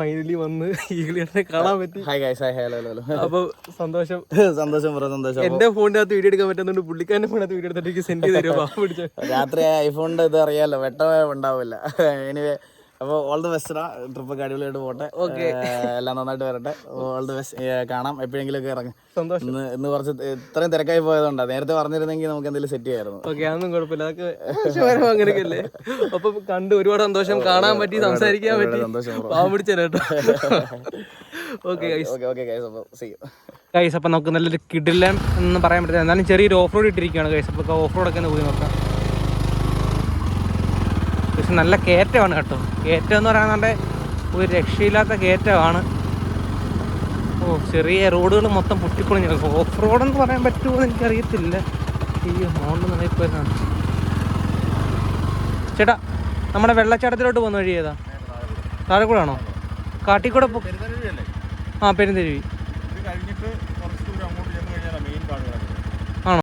Finally വന്ന് ഈഗിളിയെ കാണാൻ പറ്റി. Hi guys hi hello hello അപ്പൊ സന്തോഷം. സന്തോഷം പറ സന്തോഷം. എന്റെ ഫോണിന്റെ അകത്ത് വീഡിയോ എടുക്കാൻ പറ്റുന്നുണ്ട്. പുള്ളിക്കാരന്റെ ഫോണിനകത്ത് വീഡിയോ എടുത്തിട്ട് സെൻഡ് ചെയ്ത് തരുമോ? പിടിച്ച. രാത്രി ഐഫോണിന്റെ ഇത് അറിയാലോ വെട്ടമേ ഉണ്ടാവില്ല. എനിവേ അപ്പോൾ ഓൾ ദി ബെസ്റ്റ് ട്രിപ്പ് ഒക്കെ അടിപൊളിയായിട്ട് പോട്ടെ. ഓക്കെ എല്ലാം നന്നായിട്ട് വരട്ടെ. ഓൾ ദി ബെസ്റ്റ് കാണാം. എപ്പോഴെങ്കിലും ഒക്കെ ഇറങ്ങും. സന്തോഷം. ഇന്ന് ഇന്ന് കുറച്ച് ഇത്രയും തിരക്കായി പോയതുകൊണ്ടാ. നേരത്തെ പറഞ്ഞിരുന്നെങ്കിൽ നമുക്ക് എന്തെങ്കിലും സെറ്റ് ചെയ്യായിരുന്നു. ഓക്കെ അതൊന്നും കുഴപ്പമില്ല. അതൊക്കെ അങ്ങനെയൊക്കെയല്ലേ? അപ്പൊ കണ്ട് ഒരുപാട് സന്തോഷം. കാണാൻ പറ്റി സംസാരിക്കാൻ പറ്റി. സന്തോഷം bro. പാവം പിടിച്ച കേട്ടോ? ഓക്കെ ഓക്കെ ഓക്കെ അപ്പോൾ സീ ഗൈസ് അപ്പം നമുക്ക് നല്ലൊരു കിടിലൻ എന്ന് പറയാൻ പറ്റില്ല. എന്നാലും ചെറിയൊരു ഓഫ് റോഡ് ഇട്ടിരിക്കുകയാണ് ഗൈസ് അപ്പോൾ ഓഫ് റോഡൊക്കെ ഒന്ന് പോയി നോക്കാം. പക്ഷെ നല്ല കയറ്റമാണ് കേട്ടോ. കയറ്റം എന്ന് പറയാന്നുണ്ടെ ഒരു രക്ഷയില്ലാത്ത കയറ്റമാണ്. ഓ ചെറിയ റോഡുകൾ മൊത്തം പൊട്ടിപ്പൊളിഞ്ഞു ഓഫ് റോഡ് എന്ന് പറയാൻ പറ്റുമോ എന്ന് എനിക്കറിയത്തില്ല. ഈ ഹോണ്ട് നിലയിപ്പോയതാണ് ചേട്ടാ നമ്മുടെ വെള്ളച്ചാട്ടത്തിലോട്ട് പോകുന്ന വഴി ഏതാ? താഴെക്കൂടാണോ? കാട്ടിക്കൂടെ ആ പെരുന്തരുവി. കഴിഞ്ഞിട്ട്